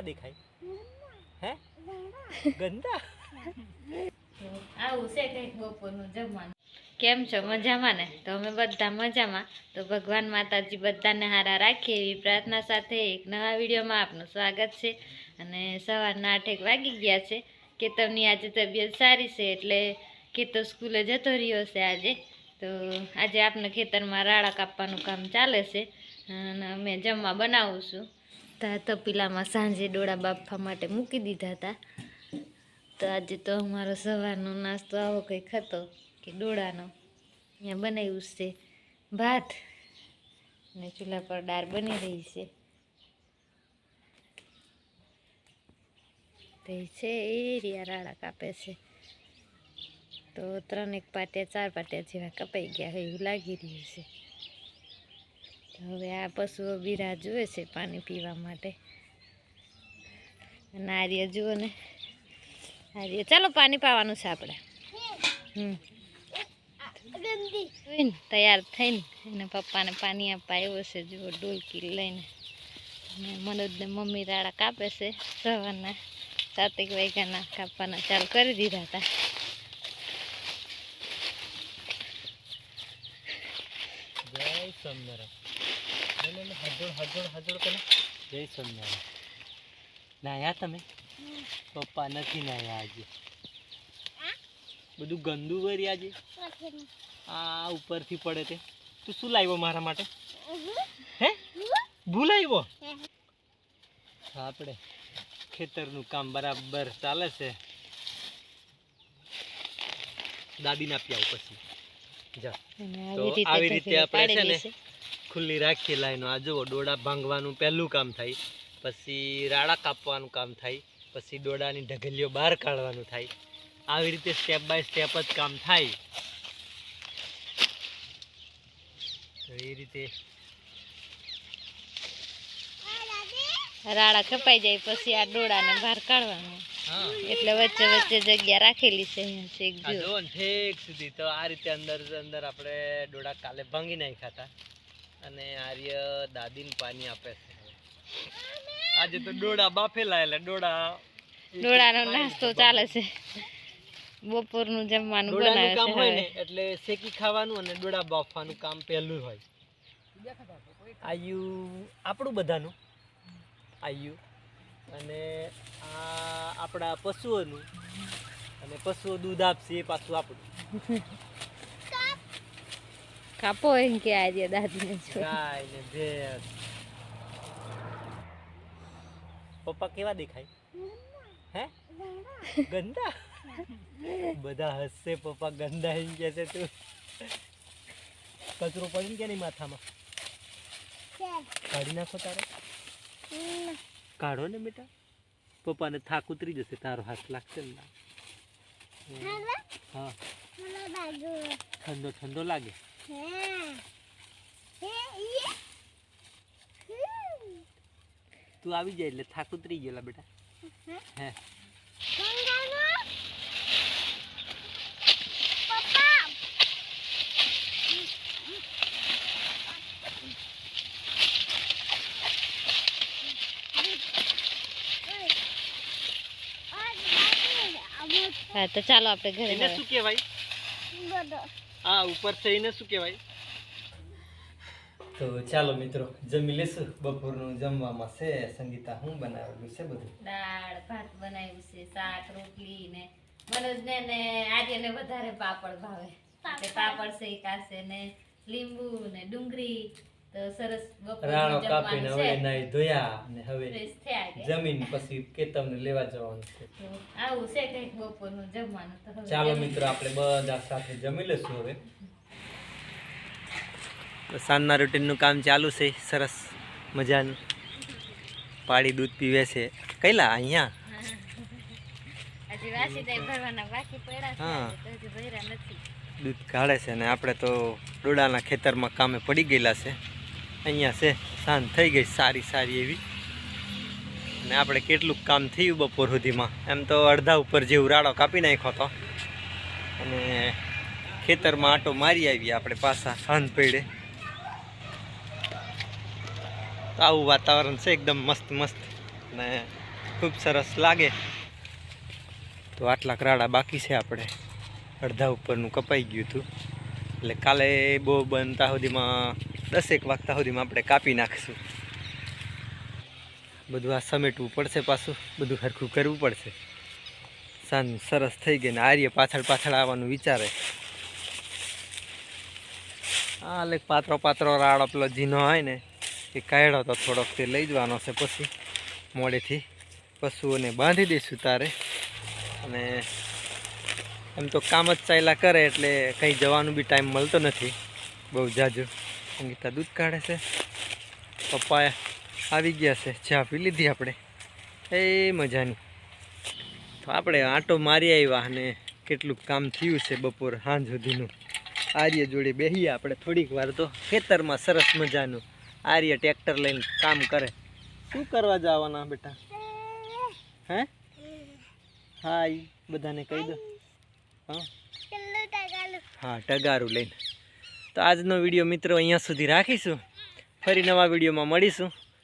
દેખાય? હે? ગંદા. આવું છે કંઈક બપોરનું જમવાનું. કેમ છો? મજામાં ને? તો અમે બધા મજામાં. તો ભગવાન માતાજી બધાને હારા રાખીએ એવી પ્રાર્થના સાથે એક નવા વિડીયોમાં આપનું સ્વાગત છે. અને સવારના આઠેક વાગી ગયા છે. કેતવની આજે તબિયત સારી છે એટલે કેતવ સ્કૂલે જતો રહ્યો છે આજે. તો આજે આપણે ખેતરમાં રાળા કાપવાનું કામ ચાલે છે. અને અમે જમવા બનાવું છું. તો આ તપીલામાં સાંજે ડોળા બાફવા માટે મૂકી દીધા હતા. તો આજે તો અમારો સવારનો નાસ્તો આવો કંઈક હતો કે ડોળાનો. અહીંયા બનાવ્યું છે ભાત અને ચૂલા પર દાળ બની રહી છે. તે છે એ રિયા રાડા કાપે છે. તો ત્રણેક પાટિયા, ચાર પાટિયા જેવા કપાઈ ગયા હોય એવું લાગી રહ્યું છે. હવે આ પશુઓ બિરા જુએ છે પાણી પીવા માટે. અને આર્ય જુઓ ને. આર્ય, ચાલો પાણી પાવાનું છે આપણે. હમ. જોઈને તૈયાર થઈને એને પપ્પાને પાણી આપવા આવ્યો છે જુઓ, ડોલકી લઈને. મનોજને મમ્મી રાડા કાપે છે સવારના સાતેક વાગ્યાના કાપવાના ચાલુ કરી દીધા હતા. જય હજોડ હજોડ હજોડ કરે જય સ્વામિનારાયણ નાયા તમે પપ્પા નથી નાયા આજે બધું ગંદુ ભરી આજે આ ઉપરથી પડે તે તું શું લાવ્યો મારા માટે હે ભૂલ આવ્યો આપણે ખેતરનું કામ બરાબર ચાલે છે દાદીને આપી આવું પછી જા તો આવી રીતે આપણે છે ને ખુલ્લી રાખીએ લાઈનો. આ જુઓ ડોડા ભાંગવાનું પહેલું કામ થાય પછી રાડા કાપવાનું કામ થાય પછી ડોડાની ઢગલીઓ બહાર કાઢવાનું થાય. આવી રીતે સ્ટેપ બાય સ્ટેપ જ કામ થાય. એ રીતે રાડા કપાઈ જાય પછી આ ડોળાને બહાર કાઢવાનું. એટલે વચ્ચે વચ્ચે જગ્યા રાખેલી છે ઠેક સુધી તો આ રીતે અંદર અંદર આપણે ડોડા કાલે ભાંગી નાખ્યા હતા. અને આર્ય દાદીને પાણી આપે છે. આજે તો ડોડા બાફેલા એટલે ડોડા ડોળાનો નાસ્તો ચાલે છે. બપોરનું જમવાનું ડોડાનું બનાવે કામ હોય ને એટલે શેકી ખાવાનું અને ડોડા બાફવાનું કામ પહેલું હોય. આયુ આપણું બધાનું. આયુ. અને આ આપણા પશુઓનું. અને પશુઓ દૂધ આપશે એ પાછું આપણું. કાપો એમ કે આજે દાદીને ગાય ને ભેંસ પપ્પા કેવા દેખાય? હે? ગંદા? બધા હસશે પપ્પા ગંદા એમ કે છે તું. કચરો પડી કે નહીં માથામાં? કાઢી નાખો તારે. કાઢો ને બેટા. પપ્પાને થાક ઉતરી જશે તારો હાથ લાગશે ને હા. ઠંડો ઠંડો લાગે. તું આવી જાય એટલે થાક ઉતરી ગયેલા બેટા હે હા તો ચાલો આપણે ઘરે એને હવે. શું કહેવાય આ ઉપર થઈને શું કહેવાય? તો ચાલો મિત્રો જમી લેશું. બપોરનું જમવામાં છે સંગીતા હું બનાવેલું છે બધું? દાળ ભાત બનાવ્યું છે શાક રોટલી ને મનોજને ને આર્યને વધારે પાપડ ભાવે. પાપડ શેકાશે ને લીંબુ ને ડુંગળી તો સરસ રાણો કાપીને હવે નાઈ ધોયા અને હવે જમીન પછી કે તમને લેવા જવાનું છે. આવું છે કંઈક બપોરનું જમવાનું તો હવે ચાલો મિત્રો આપણે બધા સાથે જમી લેશું હવે. સાંજના રૂટીનનું કામ ચાલુ છે સરસ મજાનું. પાડી દૂધ પીવે છે. કઈલા અહીંયા? દૂધ કાઢે છે ને આપણે તો ડોડાના ખેતરમાં કામે પડી ગયેલા છે. અહીંયા છે, સાંજ થઈ ગઈ સારી સારી એવી. અને આપણે કેટલું કામ થયું બપોર સુધીમાં. એમ તો અડધા ઉપર જેવું રાડો કાપી નાખ્યો હતો અને ખેતરમાં આટો મારી આવીએ આપણે પાછા સાંજ પડે. તો આવું વાતાવરણ છે, એકદમ મસ્ત મસ્ત. અને ખૂબ સરસ લાગે. તો આટલા રાડા બાકી છે આપણે. અડધા ઉપરનું કપાઈ ગયું હતું. એટલે કાલે બહુ બનતા સુધીમાં દસેક વાગતા સુધીમાં આપણે કાપી નાખીશું. બધું આ સમેટવું પડશે પાછું. બધું સરખું કરવું પડશે. સાંજ સરસ થઈ ગઈ ને આર્ય પાછળ પાછળ આવવાનું વિચારે. હા એટલે પાત્રો પાત્રો રાડો પેલો જીનો હોય ને, એ કાઢ્યો તો થોડોક તે લઈ જવાનો છે પછી મોડેથી પશુઓને બાંધી દઈશું તારે. અને એમ તો કામ જ ચાલ્યા કરે એટલે કંઈ જવાનું બી ટાઈમ મળતો નથી બહુ જાજુ. સંગીતા દૂધ કાઢે છે. પપ્પા આવી ગયા છે ચા પી લીધી આપણે. એ મજાની. તો આપણે આંટો મારી આવ્યા અને કેટલું કામ થયું છે બપોર સાંજ સુધીનું. આર્ય જોડે બેહીએ આપણે થોડીક વાર તો ખેતરમાં સરસ મજાનું આર્ય ટ્રેક્ટર લઈને કામ કરે. શું કરવા જવાના બેટા? હે? હા ઈ બધાને કહી દો. હા. હા ટગારું લઈને. તો આજનો વીડિયો મિત્રો અહીંયા સુધી રાખીશું. ફરી નવા વિડીયોમાં મળીશું.